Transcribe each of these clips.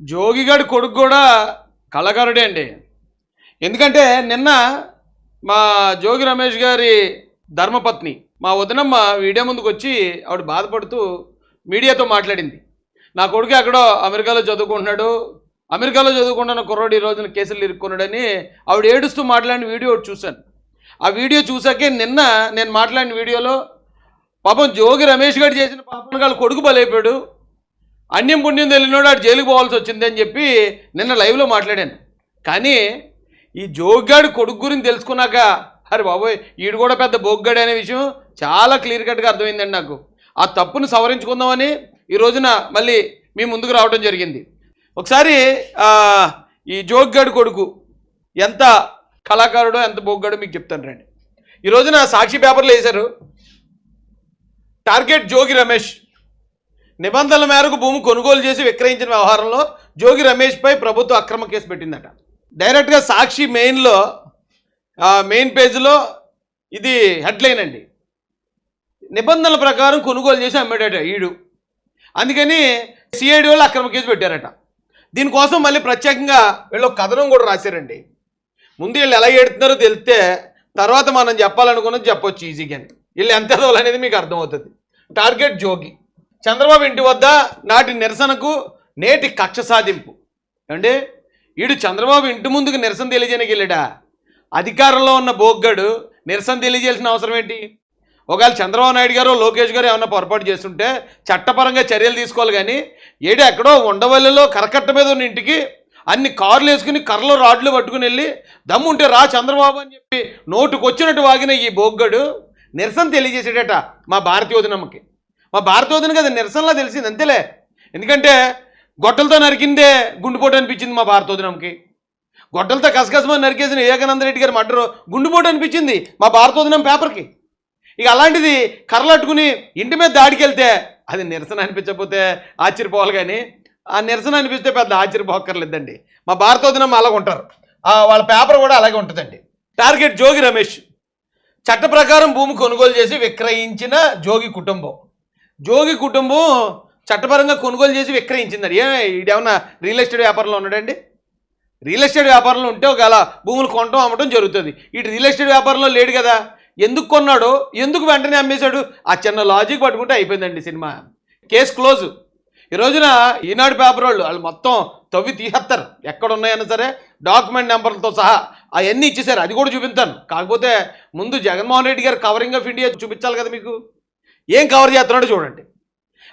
జోగిగాడి కొడుకు కూడా కళాకారుడే అండి. ఎందుకంటే నిన్న మా జోగి రమేష్ గారి ధర్మపత్ని మా వదినమ్మ వీడియో ముందుకు వచ్చి ఆవిడ బాధపడుతూ మీడియాతో మాట్లాడింది. నా కొడుకు ఎక్కడో అమెరికాలో చదువుకుంటున్నాడు. అమెరికాలో చదువుకుంటున్న కుర్రోడు ఈ రోజున కేసులు ఇరుక్కున్నాడని ఆవిడ ఏడుస్తూ మాట్లాడిన వీడియో చూశాను. ఆ వీడియో చూసాకే నిన్న నేను మాట్లాడిన వీడియోలో పాపం జోగి రమేష్ గారు చేసిన పాపం వాళ్ళ కొడుకు బలైపోయాడు. అన్యం పుణ్యం తెలియనోడు ఆడు జైలుకు పోవాల్సి వచ్చింది అని చెప్పి నిన్న లైవ్లో మాట్లాడాను. కానీ ఈ జోగ్గాడు కొడుకు గురించి తెలుసుకున్నాక అరే బాబోయ్ ఈడు కూడా పెద్ద బొగ్గాడు అనే విషయం చాలా క్లియర్ కట్గా అర్థమైందండి నాకు. ఆ తప్పును సవరించుకుందామని ఈ రోజున మళ్ళీ మీ ముందుకు రావడం జరిగింది. ఒకసారి ఈ జోగ్గాడు కొడుకు ఎంత కళాకారుడో ఎంత బొగ్గాడో మీకు చెప్తాను రండి. ఈ రోజున సాక్షి పేపర్లో వేశారు టార్గెట్ జోగి రమేష్. నిబంధనల మేరకు భూమి కొనుగోలు చేసి విక్రయించిన వ్యవహారంలో జోగి రమేష్పై ప్రభుత్వం అక్రమ కేసు పెట్టిందట. డైరెక్ట్గా సాక్షి మెయిన్లో మెయిన్ పేజీలో ఇది హెడ్లైన్ అండి. నిబంధనల ప్రకారం కొనుగోలు చేసి అమ్మాడట ఈడు. అందుకని సిఐడి వాళ్ళు అక్రమ కేసు పెట్టారట. దీనికోసం మళ్ళీ ప్రత్యేకంగా వీళ్ళు కథనం కూడా రాశారండి. ముందు వీళ్ళు ఎలా ఏడుతున్నారో తెలిస్తే తర్వాత మనం చెప్పాలనుకున్నది చెప్పొచ్చు ఈజీగా వీళ్ళు ఎంత ఎదవాలి అనేది మీకు అర్థమవుతుంది. టార్గెట్ జోగి. చంద్రబాబు ఇంటి వద్ద నాటి నిరసనకు నేటి కక్ష సాధింపు. ఏమండి? వీడు చంద్రబాబు ఇంటి ముందుకు నిరసన తెలియజేయడానికి వెళ్ళాడా అధికారంలో ఉన్న బోగ్గడు నిరసన తెలియజేయాల్సిన అవసరం ఏంటి? ఒకవేళ చంద్రబాబు నాయుడు గారు లోకేష్ గారు ఏమన్నా పొరపాటు చేస్తుంటే చట్టపరంగా చర్యలు తీసుకోవాలి కానీ ఏడు ఎక్కడో ఉండవల్లిలో కరకట్ట మీద ఉన్న ఇంటికి అన్ని కార్లు వేసుకుని కర్రలో రాడ్లు పట్టుకుని వెళ్ళి దమ్ముంటే రా చంద్రబాబు అని చెప్పి నోటుకొచ్చినట్టు వాగిన ఈ బోగ్గడు నిరసన తెలియజేసాడట మా భారతీయోధనమ్మకి మా భారతీయోధన కదా నిరసనలా తెలిసింది అంతేలే. ఎందుకంటే గొట్టలతో నరికిందే గుండుపోటు అనిపించింది మా భారతోదినంకి. గొడ్డలతో కసకసమని నరికేసిన వివేకానంద రెడ్డి గారి మర్డరు గుండుపోటు అనిపించింది మా భారతోదినం పేపర్కి. ఇక అలాంటిది కర్రలట్టుకుని ఇంటి మీద దాడికి వెళ్తే అది నిరసన అనిపించకపోతే ఆశ్చర్యపోవాలి కానీ ఆ నిరసన అనిపిస్తే పెద్ద ఆశ్చర్యపోక్కర్లేదండి. మా భారతోదినం అలాగ ఉంటారు. వాళ్ళ పేపర్ కూడా అలాగే ఉంటుందండి. టార్గెట్ జోగి రమేష్. చట్ట ప్రకారం భూమి కొనుగోలు చేసి విక్రయించిన జోగి కుటుంబం. జోగి కుటుంబం చట్టపరంగా కొనుగోలు చేసి విక్రయించింది ఏ ఇదేమన్నా రియల్ ఎస్టేట్ వ్యాపారంలో ఉన్నాడండి? రియల్ ఎస్టేట్ వ్యాపారంలో ఉంటే ఒకవేళ భూములు కొనటం అమ్మటం జరుగుతుంది. ఇటు రియల్ ఎస్టేట్ వ్యాపారంలో లేడు కదా. ఎందుకు కొన్నాడు ఎందుకు వెంటనే అమ్మేశాడు? ఆ చిన్న లాజిక్ పట్టుకుంటే అయిపోయిందండి సినిమా. కేసు క్లోజ్ ఈ రోజున ఈనాడు పేపర్ వాళ్ళు వాళ్ళు మొత్తం తవ్వి తీసేస్తారు. ఎక్కడ ఉన్నాయన్నా సరే డాక్యుమెంట్ నెంబర్లతో సహా అవన్నీ ఇచ్చేసారు అది కూడా చూపిస్తాను. కాకపోతే ముందు జగన్మోహన్ రెడ్డి గారు కవరింగ్ ఆఫ్ ఇండియా చూపించాలి కదా మీకు. ఏం కవర్ చేస్తున్నాడో చూడండి.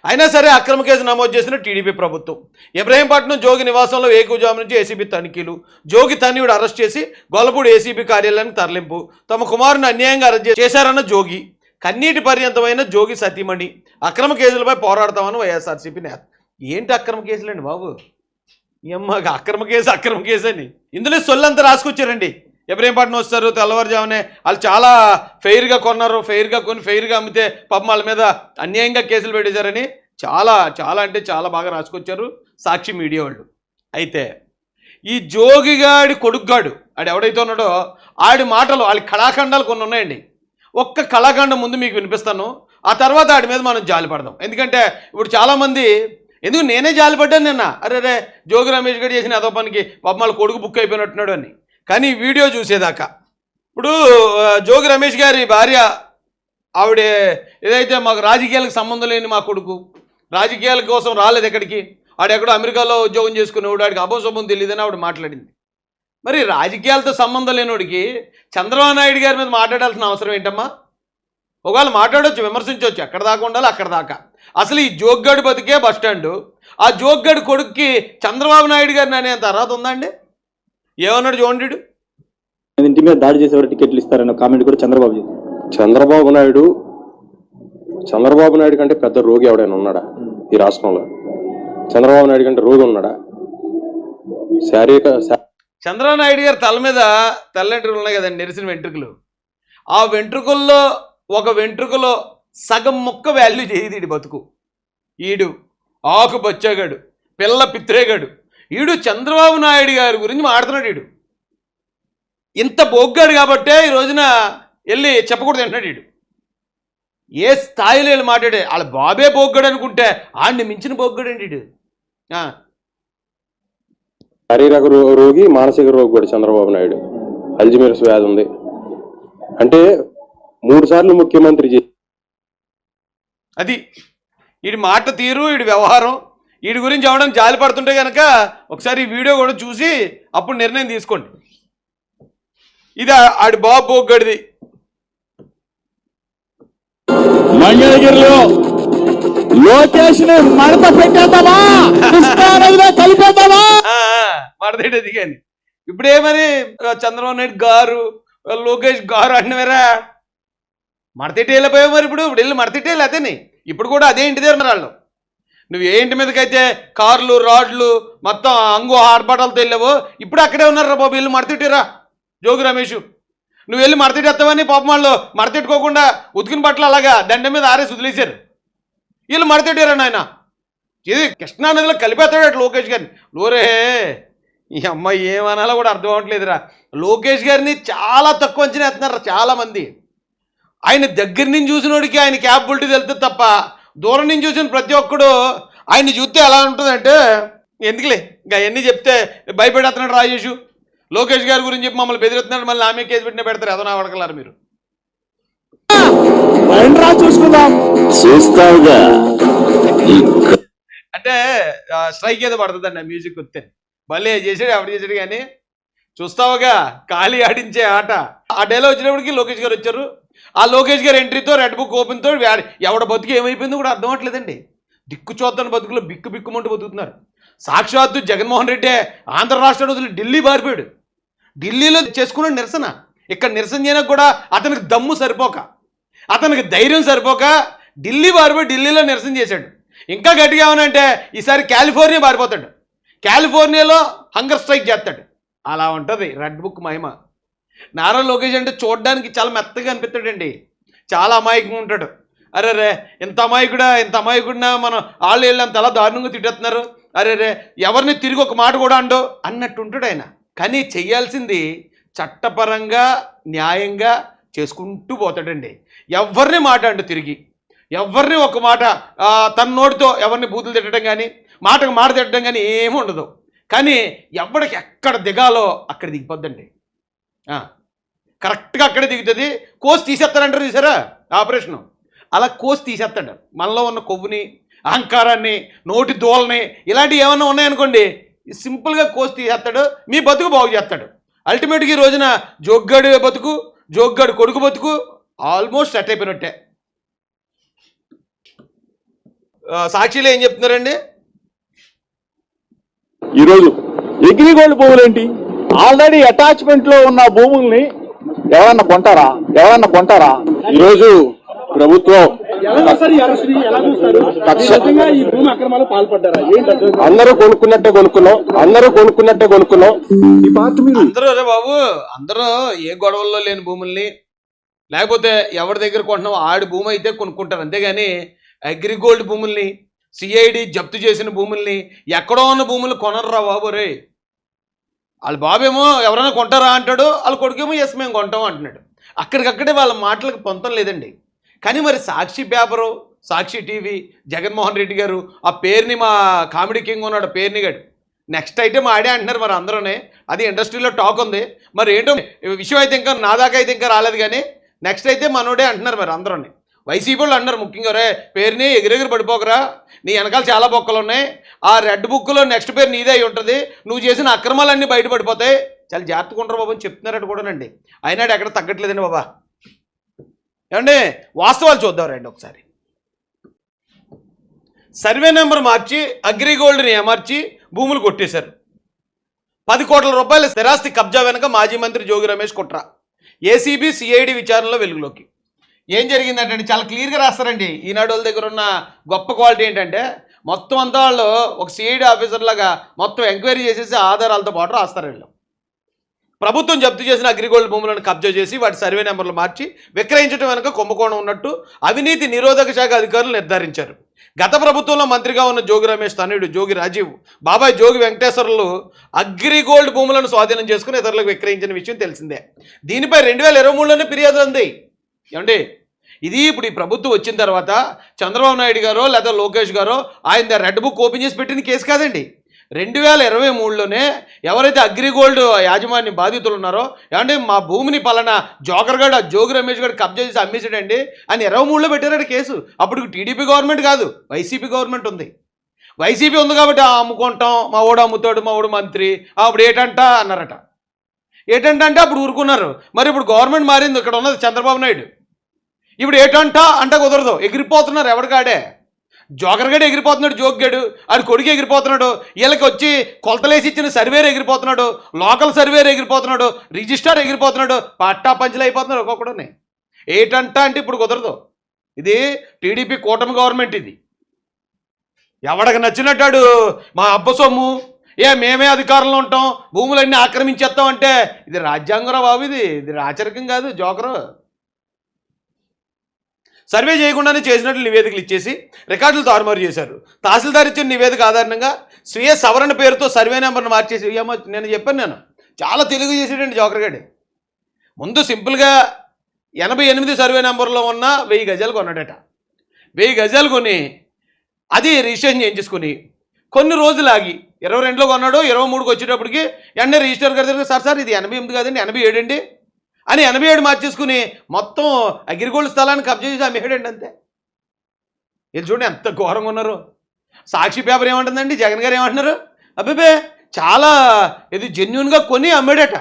అయినా సరే అక్రమ కేసు నమోదు చేసిన టీడీపీ ప్రభుత్వం. ఇబ్రహీంపట్నం జోగి నివాసంలో ఏకుజాము నుంచి ఏసీబీ తనిఖీలు. జోగి తన్యుడు అరెస్ట్ చేసి గొల్లపూడి ఏసీబీ కార్యాలయానికి తరలింపు. తమ కుమారుని అన్యాయంగా అరెస్ట్ చేశారన్న జోగి. కన్నీటి పర్యంతమైన జోగి సతీమణి. అక్రమ కేసులపై పోరాడతామని వైఎస్ఆర్సీపీ నేత. ఏంటి అక్రమ కేసులండి బాబు? ఏమ్మా అక్రమ కేసు అక్రమ కేసు అని. ఇందులో సొల్లంతా రాసుకొచ్చారండి. ఇబ్రహీంపట్నం వస్తారు తెల్లవారుజామునే. వాళ్ళు చాలా ఫెయిర్గా కొన్నారు ఫెయిర్గా కొని ఫెయిర్గా అమ్మితే పాపం వాళ్ళ మీద అన్యాయంగా కేసులు పెట్టేశారని చాలా చాలా అంటే చాలా బాగా రాసుకొచ్చారు సాక్షి మీడియా వాళ్ళు. అయితే ఈ జోగిగాడి కొడుగ్గాడు ఆడు ఎవడైతే ఉన్నాడో ఆడి మాటలు వాళ్ళ కళాఖండాలు కొన్ని ఉన్నాయండి. ఒక్క కళాఖండం ముందు మీకు వినిపిస్తాను. ఆ తర్వాత ఆడి మీద మనం జాలి పడదాం. ఎందుకంటే ఇప్పుడు చాలామంది ఎందుకు నేనే జాలి పడ్డాను నిన్న? అరే రే జోగి రమేష్ గారు చేసిన అదో పనికి పాపం వాళ్ళ కొడుకు బుక్ అయిపోయినట్టున్నాడు అని. కానీ వీడియో చూసేదాకా. ఇప్పుడు జోగి రమేష్ గారి భార్య ఆవిడ ఏదైతే మాకు రాజకీయాలకు సంబంధం లేని మా కొడుకు రాజకీయాల కోసం రాలేదు ఎక్కడికి ఆడెక్కడో అమెరికాలో ఉద్యోగం చేసుకునేవాడు ఆడికి అభోశుభం తెలియదని ఆవిడ మాట్లాడింది. మరి రాజకీయాలతో సంబంధం లేనివాడికి చంద్రబాబు నాయుడు గారి మీద మాట్లాడాల్సిన అవసరం ఏంటమ్మా? ఒకవేళ మాట్లాడవచ్చు విమర్శించవచ్చు ఎక్కడ దాకా ఉండాలి అక్కడ దాకా. అసలు ఈ జోగ్గాడు బతికే బస్ స్టాండ్ ఆ జోగ్గాడు కొడుక్కి చంద్రబాబు నాయుడు గారిని అనేంత అర్హత ఉందా అండి? ఏమన్నాడు చూడండి. ఇంటి మీద దాడి చేసేవారు టికెట్లు ఇస్తారన్న కామెంట్ కూడా చంద్రబాబు చంద్రబాబు నాయుడు చంద్రబాబు నాయుడు కంటే పెద్ద రోగి ఎవడైనా ఉన్నాడా ఈ రాష్ట్రంలో? చంద్రబాబు నాయుడు కంటే రోగి ఉన్నాడా? శారీరక చంద్రబాబు నాయుడు గారి తల మీద తెల్ల వెంట్రుకలు ఉన్నాయి కదండి నెరిసిన వెంట్రుకలు. ఆ వెంట్రుకల్లో ఒక వెంట్రుకలో సగం ముక్క వాల్యూ చేయదు ఈడు బతుకు. ఈడు ఆకు బచ్చగాడు పిల్ల పిత్రేగాడు. ఈడు చంద్రబాబు నాయుడు గారి గురించి మాడుతున్నాడు ఈడు. ఇంత బొగ్గాడు కాబట్టే ఈ రోజున వెళ్ళి చెప్పకూడదు అంటున్నాడు ఈడు. ఏ స్థాయిలో వెళ్ళి మాట్లాడే? వాళ్ళ బాబే బొగ్గాడు అనుకుంటే ఆడిని మించిన బొగ్గాడండి ఈడు? ఆ. శారీరక రోగి మానసిక రోగి కూడా చంద్రబాబు నాయుడు. అల్జిమేర్స్ వ్యాధి ఉంది. అంటే మూడు సార్లు ముఖ్యమంత్రి అది. వీడి మాట తీరు వీడి వ్యవహారం. వీడి గురించి అవడం జాలి పడుతుంటే కనుక ఒకసారి ఈ వీడియో కూడా చూసి అప్పుడు నిర్ణయం తీసుకోండి. ఇది ఆడి బాబు బోగ్గడిది. మంగళగిరిలో లోకేష్ని మడత పెట్టేద్దామా? కలిపేద్దామా? కానీ ఇప్పుడే మరి చంద్రబాబు నాయుడు గారు లోకేష్ గారు అంటున్నారా మడతెట్టి వెళ్ళిపోయావు మరి ఇప్పుడు. ఇప్పుడు వెళ్ళి మడతెట్టి వెళ్ళి అదేని ఇప్పుడు కూడా అదే ఇంటి దగ్గర వాళ్ళు. నువ్వు ఏ ఇంటి మీదకైతే కార్లు రాడ్లు మొత్తం అంగు ఆర్భాటాలతో వెళ్ళావో ఇప్పుడు అక్కడే ఉన్నారా బాబు వెళ్ళి మడతిట్టిరా జోగి రమేష్. నువ్వు వెళ్ళి మడతిట్టేస్తావని పాపం వాళ్ళు మడతిట్టుకోకుండా ఉతికిన బట్టలు అలాగా దండ మీద ఆరేసి వదిలేశారు. వీళ్ళు మడతిట్టారా నాయన? ఇది కృష్ణా నదిలో కలిపేస్తాడు లోకేష్ గారిని. లోరే ఈ అమ్మాయి ఏమనాలో కూడా అర్థం అవ్వట్లేదురా లోకేష్ గారిని చాలా తక్కువ అంచనా వేస్తున్నారు చాలామంది. ఆయన దగ్గర నుంచి చూసినోడికి ఆయన క్యాపబిలిటీ తెలుస్తుంది తప్ప దూరం నుంచి చూసిన ప్రతి ఒక్కడు ఆయన్ని చూస్తే ఎలా ఉంటుందంటే ఎందుకులే? ఇంకా అవన్నీ చెప్తే భయపెడేస్తున్నాడు రాజేషు. లోకేష్ గారి గురించి చెప్పి మమ్మల్ని బెదిరిస్తున్నాడు మళ్ళీ ఆమె కేసు పెట్టిన పెడతారు ఏదో నా వడకలారు మీరు అంటే స్ట్రైక్ ఏదో పడుతుందండి ఆ మ్యూజిక్ వస్తే. భలే చేసాడు ఎవడు చేసాడు కానీ. చూస్తావుగా ఖాళీ ఆడించే ఆట. ఆ డైలాగ్ వచ్చినప్పటికి లోకేష్ గారు వచ్చారు. ఆ లోకేష్ గారి ఎంట్రీతో రెడ్ బుక్ ఓపెన్తో ఎవడ బతుకు ఏమైపోయిందో కూడా అర్థం అవట్లేదండి. దిక్కు చూద్దాని బతుకులో బిక్కు బిక్కుమంటూ బతుకుతున్నారు. సాక్షాత్తు జగన్మోహన్ రెడ్డి ఆంధ్ర రాష్ట్రం వదిలి ఢిల్లీ బారిపోయాడు ఢిల్లీలో చేసుకున్న నిరసన. ఇక్కడ నిరసన చేయడానికి కూడా అతనికి దమ్ము సరిపోక. అతనికి ధైర్యం సరిపోక ఢిల్లీ బారిపోయి ఢిల్లీలో నిరసన చేశాడు. ఇంకా గట్టిగా ఏమనంటే ఈసారి కాలిఫోర్నియా మారిపోతాడు కాలిఫోర్నియాలో హంగర్ స్ట్రైక్ చేస్తాడు. అలా ఉంటుంది రెడ్ బుక్ మహిమ. నారా లోకేష్ అంటే చూడడానికి చాలా మెత్తగా అనిపిస్తాడండి. చాలా అమాయకంగా ఉంటాడు. అరే రే ఇంత అమాయకుడా ఇంత అమాయకుడినా మనం వాళ్ళు వెళ్ళాం అంత దారుణంగా తిట్టేస్తున్నారు? అరే రే ఎవరిని తిరిగి ఒక మాట కూడా అండో? అన్నట్టు ఉంటాడు ఆయన. కానీ చెయ్యాల్సింది చట్టపరంగా న్యాయంగా చేసుకుంటూ పోతాడండి. ఎవరిని మాట అండు తిరిగి? ఎవరిని ఒక మాట తన నోటితో ఎవరిని బూతులు తిట్టడం కానీ మాటకు మాట తిట్టడం కానీ ఏమీ ఉండదు. కానీ ఎవడికి ఎక్కడ దిగాలో అక్కడ దిగిపోద్దండి. కరెక్ట్గా అక్కడే దిగుతుంది. కోసి తీసేస్తారంటారు చూసారా? ఆపరేషను. అలా కోసి తీసేస్తాడు. మనలో ఉన్న కొవ్వుని అహంకారాన్ని నోటి దోలని ఇలాంటివి ఏమైనా ఉన్నాయనుకోండి సింపుల్గా కోసి తీసేస్తాడు. మీ బతుకు బాగు చేస్తాడు. అల్టిమేట్గా ఈ రోజున జోగ్గాడు బతుకు జోగ్గాడు కొడుకు బతుకు ఆల్మోస్ట్ సెట్ అయిపోయినట్టే. ఆ, సాక్షిలో ఏం చెప్తున్నారండి? ఈరోజు అగ్రిగోల్డ్ భూములేంటి ఆల్రెడీ అటాచ్మెంట్లో ఉన్న భూముల్ని ఎవరన్నా కొంటారా? ఎవరన్నా కొంటారా? ఈరోజు ప్రభుత్వం అందరూ కొనుక్కున్నట్టే కొనుక్కున్నాం. అందరూ కొనుక్కున్నట్టే కొనుక్కున్నాం. అందరూ రే బాబు అందరూ ఏ గొడవల్లో లేని భూముల్ని లేకపోతే ఎవరి దగ్గర కొంటున్నాం? ఆడి భూమి అయితే కొనుక్కుంటారు. అంతేగాని అగ్రిగోల్డ్ భూముల్ని సిఐడి జప్తు చేసిన భూముల్ని ఎక్కడో ఉన్న భూములు కొనరురా బాబు రే. వాళ్ళ బాబేమో ఎవరైనా కొంటారా అంటాడు వాళ్ళ కొడుకేమో ఎస్ మేము కొంటాం అంటున్నాడు. అక్కడికక్కడే వాళ్ళ మాటలకు పొంతం లేదండి. కానీ మరి సాక్షి పేపరు సాక్షి టీవీ జగన్మోహన్ రెడ్డి గారు ఆ పేరుని మా కామెడీ కింగ్ ఉన్నాడు పేరుని గడు నెక్స్ట్ ఐటమ్ ఆడే అంటున్నారు మరి అందరూనే. అది ఇండస్ట్రీలో టాక్ ఉంది. మరి ఏంటో విషయం అయితే ఇంకా నా దాకా అయితే ఇంకా రాలేదు కానీ నెక్స్ట్ అయితే మనోడే అంటున్నారు మరి అందరూనే. వైసీపీ వాళ్ళు అంటున్నారు ముఖ్యంగా రే పేరుని ఎగిరెగిరి పడిపోకరా. నీ వెనకాల చాలా బొక్కలు ఉన్నాయి. ఆ రెడ్ బుక్లో నెక్స్ట్ పేరు నీదే అయి ఉంటుంది. నువ్వు చేసిన అక్రమాలన్నీ బయటపడిపోతాయి. చాలా జాగ్రత్తగా ఉంటారు బాబు అని చెప్తున్నారట కూడానండి. అయినాడు ఎక్కడ తగ్గట్లేదండి బాబా. ఏమండి? వాస్తవాలు చూద్దాం రండి ఒకసారి. సర్వే నెంబర్ మార్చి అగ్రిగోల్డ్ని ఏమార్చి భూములు కొట్టేశారు. పది కోట్ల రూపాయల స్థిరాస్తి కబ్జా వెనుక మాజీ మంత్రి జోగి రమేష్ కుట్ర. ఏసీబీ సిఐడి విచారణలో వెలుగులోకి. ఏం జరిగిందంటే చాలా క్లియర్గా రాస్తారండి. ఈనాడు వాళ్ళ దగ్గర ఉన్న గొప్ప క్వాలిటీ ఏంటంటే మొత్తం అంతా వాళ్ళు ఒక సిఐడి ఆఫీసర్లాగా మొత్తం ఎంక్వైరీ చేసేసి ఆధారాలతో పాటు రాస్తారు వీళ్ళు. ప్రభుత్వం జప్తు చేసిన అగ్రిగోల్డ్ భూములను కబ్జా చేసి వాటి సర్వే నెంబర్లు మార్చి విక్రయించడం వెనుక కుంభకోణం ఉన్నట్టు అవినీతి నిరోధక శాఖ అధికారులు నిర్ధారించారు. గత ప్రభుత్వంలో మంత్రిగా ఉన్న జోగి రమేష్ తనయుడు జోగి రాజీవ్ బాబాయ్ జోగి వెంకటేశ్వర్లు అగ్రిగోల్డ్ భూములను స్వాధీనం చేసుకుని ఇతరులకు విక్రయించిన విషయం తెలిసిందే. దీనిపై రెండు వేల ఇరవై మూడులోనే ఫిర్యాదు ఉంది ఏమండి? ఇది ఇప్పుడు ఈ ప్రభుత్వం వచ్చిన తర్వాత చంద్రబాబు నాయుడు గారో లేదా లోకేష్ గారో ఆయన రెడ్ బుక్ ఓపెన్ చేసి పెట్టిన కేసు కాదండి. రెండు వేల ఇరవై మూడులోనే ఎవరైతే అగ్రిగోల్డ్ యాజమాన్య బాధితులు ఉన్నారో ఏమంటే మా భూమిని పలానా జోకర్ ఆ జోగి రమేష్ గడు కబ్జా చేసి అమ్మేసాడండి అని ఇరవై మూడులో పెట్టారట కేసు. అప్పుడు టీడీపీ గవర్నమెంట్ కాదు వైసీపీ గవర్నమెంట్ ఉంది. వైసీపీ ఉంది కాబట్టి "ఆ, అమ్ముకుంటాం మా ఓడు అమ్ముతాడు మా ఓడు మంత్రి అప్పుడు ఏటంట అన్నారట. ఏటంట అంటే అప్పుడు ఊరుకున్నారు. మరి ఇప్పుడు గవర్నమెంట్ మారింది ఇక్కడ ఉన్నది చంద్రబాబు నాయుడు. ఇప్పుడు ఏటంట అంటే కుదరదు. ఎగిరిపోతున్నారు ఎవడికాడే జోకర్గాడు ఎగిరిపోతున్నాడు జోగ్గాడు ఆడు కొడుకు ఎగిరిపోతున్నాడు. వీళ్ళకి వచ్చి కొలతలేసి ఇచ్చిన సర్వేర్ ఎగిరిపోతున్నాడు. లోకల్ సర్వేర్ ఎగిరిపోతున్నాడు. రిజిస్టార్ ఎగిరిపోతున్నాడు. పట్టా పంచులు అయిపోతున్నారు ఒక్కొక్కడని. ఏటంట అంటే ఇప్పుడు కుదరదు. ఇది టీడీపీ కూటమి గవర్నమెంట్ ఇది. ఎవడికి నచ్చినట్టాడు? మా అబ్బ సొమ్ము. ఏ మేమే అధికారంలో ఉంటాం. భూములన్నీ ఆక్రమించేస్తాం అంటే ఇది రాజ్యాంగరా బాబు ఇది? ఇది రాచరికం కాదు జోకరు. సర్వే చేయకుండానే చేసినట్లు నివేదికలు ఇచ్చేసి రికార్డులు తారుమారు చేశారు. తహసీల్దార్ ఇచ్చిన నివేదిక ఆధారంగా స్వీయ సవరణ పేరుతో సర్వే నెంబర్ను మార్చేసి ఏమో నేను చెప్పాను నేను. చాలా తెలుగు చేసేటండి జోకర్గాడి ముందు సింపుల్గా ఎనభై ఎనిమిది సర్వే నెంబర్లో ఉన్న వెయ్యి గజాలు కొన్నాడట. వెయ్యి గజాలు కొని అది రిజిస్ట్రేషన్ చేయించుకుని కొన్ని రోజులు ఆగి ఇరవై రెండులో కొన్నాడు ఇరవై మూడుకి వచ్చేటప్పటికి వెంటనే రిజిస్టర్ గారి దగ్గర సార్ సార్ ఇది ఎనభై ఎనిమిది కాదండి ఎనభై ఏడండి అని ఎనభై ఏడు మార్చేసుకుని మొత్తం అగ్రిగోల్డ్ స్థలాన్ని కబ్జా చేసి అమ్మేయడండి అంతే. ఇది చూడండి ఎంత ఘోరంగా ఉన్నారు. సాక్షి పేపర్ ఏమంటుందండి? జగన్ గారు ఏమంటున్నారు? అబ్బాబే చాలా ఇది జెన్యున్గా కొని అమ్మాడట.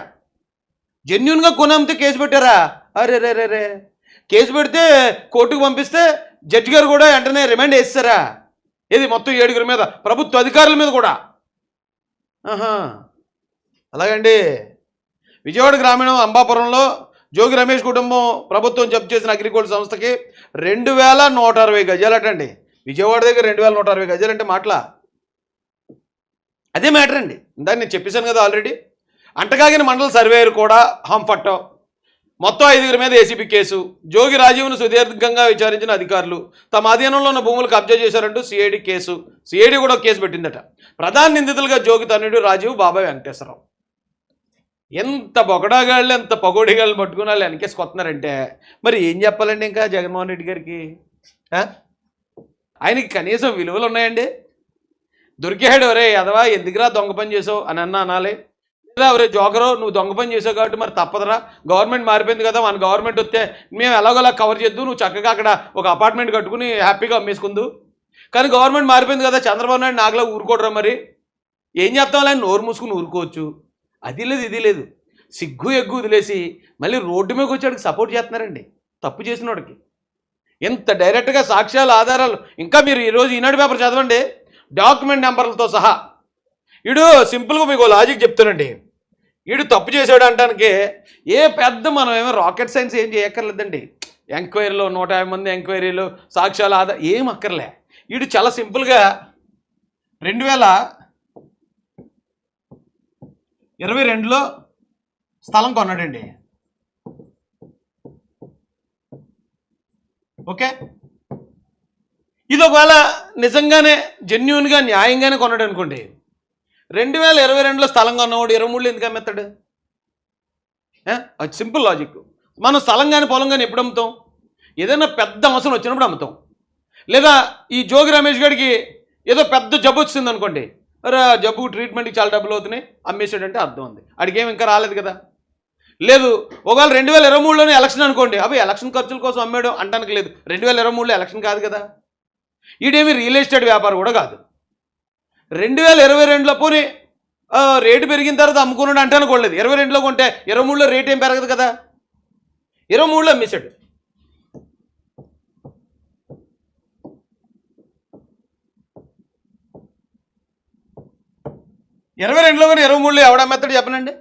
జెన్యున్గా కొని అమ్మితే కేసు పెట్టారా? అరే రే రే రే. కేసు పెడితే కోర్టుకు పంపిస్తే జడ్జి గారు కూడా వెంటనే రిమాండ్ వేస్తారా? ఇది మొత్తం ఏడుగురి మీద ప్రభుత్వ అధికారుల మీద కూడా. ఆహా. అలాగండి. విజయవాడ గ్రామీణం అంబాపురంలో జోగి రమేష్ కుటుంబం ప్రభుత్వం జప్తు చేసిన అగ్రిగోల్డ్ సంస్థకి రెండు వేల నూట అరవై గజాలటండి విజయవాడ దగ్గర రెండు వేల నూట అరవై గజాలు అంటే మాటలా? అదే మ్యాటర్ అండి. ఇందాక నేను చెప్పేశాను కదా ఆల్రెడీ. అంటకాగిన మండల సర్వేయర్ కూడా హంఫట్ మొత్తం ఐదుగురి మీద ఏసీబీ కేసు. జోగి రాజీవ్ను సుదీర్ఘంగా విచారించిన అధికారులు తమ అధీనంలో ఉన్న భూములు కబ్జా చేశారంటూ సిఐడి కేసు. సిఐడి కూడా కేసు పెట్టిందట. ప్రధాన నిందితులుగా జోగి తన్నుడు రాజీవ్ బాబాయ్ వెంకటేశ్వరరావు. ఎంత బొగడాగాళ్ళు ఎంత పగోడిగాళ్ళు పట్టుకుని వాళ్ళు వెనకేసుకొస్తున్నారంటే మరి ఏం చెప్పాలండి ఇంకా జగన్మోహన్ రెడ్డి గారికి? ఆయనకి కనీసం విలువలు ఉన్నాయండి. దొరికాడు ఒరే యదవా ఎందుకురా దొంగ పని చేసావు అని అన్న అనాలి. లేదా ఒరే జోకరో నువ్వు దొంగ పని చేసావు కాబట్టి మరి తప్పదురా. గవర్నమెంట్ మారిపోయింది కదా మన గవర్నమెంట్ వస్తే మేము ఎలాగోలా కవర్ చేద్దు నువ్వు చక్కగా అక్కడ ఒక అపార్ట్మెంట్ కట్టుకుని హ్యాపీగా అమ్మేసుకుందు. కానీ గవర్నమెంట్ మారిపోయింది కదా చంద్రబాబు నాయుడు నాగలా ఊరుకోడరా మరి. ఏం చెప్తాం నోరు మూసుకుని ఊరుకోవచ్చు. అది లేదు ఇది లేదు. సిగ్గు ఎగ్గు వదిలేసి మళ్ళీ రోడ్డు మీదకి వచ్చాడికి సపోర్ట్ చేస్తున్నారండి. తప్పు చేసినోడికి ఎంత డైరెక్ట్గా సాక్ష్యాలు ఆధారాలు. ఇంకా మీరు ఈరోజు ఈనాడు పేపర్ చదవండి. డాక్యుమెంట్ నెంబర్లతో సహా. ఇడు సింపుల్గా మీకు లాజిక్ చెప్తానండి. వీడు తప్పు చేశాడు అంటానికి ఏ పెద్ద మనం ఏమో రాకెట్ సైన్స్ ఏం చేయక్కర్లేదండి. ఎంక్వైరీలో నూట యాభై మంది ఎంక్వైరీలు సాక్ష్యాలు ఆధార ఏం అక్కర్లే. వీడు చాలా సింపుల్గా రెండు వేల ఇరవై రెండులో స్థలం కొన్నాడండి. ఓకే? ఇది ఒకవేళ నిజంగానే జెన్యున్గా న్యాయంగానే కొన్నాడు అనుకోండి రెండు వేల ఇరవై రెండులో స్థలం కొన్నవాడు ఇరవై మూడులో ఎందుకు అమ్మేస్తాడు? అది సింపుల్ లాజిక్. మనం స్థలం కానీ పొలం కానీ ఎప్పుడు అమ్ముతాం? ఏదైనా పెద్ద అవసరం వచ్చినప్పుడు అమ్ముతాం. లేదా ఈ జోగి రమేష్ గారికి ఏదో పెద్ద జబ్బు వచ్చింది అనుకోండి అరే జబ్బు ట్రీట్మెంట్కి చాలా డబ్బులు అవుతున్నాయి. అమ్మేసాడంటే అర్థం ఉంది. అడిగేం ఇంకా రాలేదు కదా. లేదు ఒకవేళ రెండు వేల ఇరవై మూడులోనే ఎలక్షన్ అనుకోండి. అవి ఎలక్షన్ ఖర్చుల కోసం అమ్మాడు అంటానికి లేదు. రెండు వేల ఇరవై మూడులో ఎలక్షన్ కాదు కదా. ఈడేమి రియల్ ఎస్టేట్ వ్యాపారం కూడా కాదు. రెండు వేల ఇరవై రెండులో పోనీ రేటు పెరిగిన తర్వాత అమ్ముకున్నాడు అంటే అనుకోలేదు. ఇరవై రెండులో కొంటే ఇరవై మూడులో రేట్ ఏం పెరగదు కదా. ఇరవై మూడులో అమ్మేశాడు. ఇరవై రెండులో కానీ ఇరవై మూడులో ఎవడ అమ్మేస్తాడు చెప్పనండి?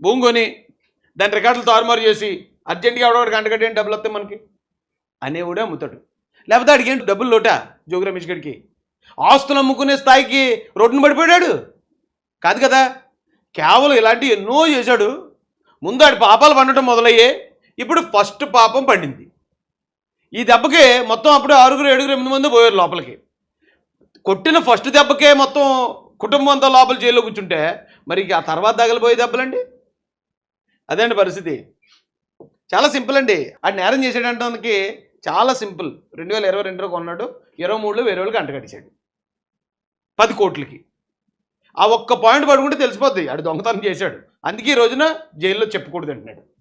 భూమి కొని దాని రికార్డులు తారుమారు చేసి అర్జెంట్గా ఎవడో గంట కట్టి డబ్బులు వస్తాయి మనకి? అనేవాడే అమ్ముతాడు. లేకపోతే అడిగి ఏంటి డబ్బులు లోట జోగి రమేష్ గడికి ఆస్తులు అమ్ముకునే స్థాయికి రోడ్డును పడిపోయాడు. కాదు కదా కేవలం ఇలాంటి ఎన్నో చేశాడు. ముందు ఆడి పాపాలు పండటం మొదలయ్యే ఇప్పుడు ఫస్ట్ పాపం పండింది. ఈ దెబ్బకి మొత్తం అప్పుడు ఆరుగురు ఏడుగురు ఎనిమిది మంది పోయారు లోపలికి. కొట్టిన ఫస్ట్ దెబ్బకే మొత్తం కుటుంబం అంతా లోపల జైల్లో కూర్చుంటే మరి ఆ తర్వాత తగలిపోయే దెబ్బలండి? అదేండి పరిస్థితి? చాలా సింపుల్ అండి. ఆ నేరం చేసేటంటానికి చాలా సింపుల్. రెండు వేల ఇరవై రెండులో కొన్నాడు ఇరవై మూడులో వేరే వాళ్ళకి అంటగడిచాడు పది కోట్లకి. ఆ ఒక్క పాయింట్ పడుకుంటే తెలిసిపోద్ది. ఆడు దొంగతనం చేశాడు. అందుకే ఈ రోజున జైల్లో చెప్పకూడదు అంటున్నాడు.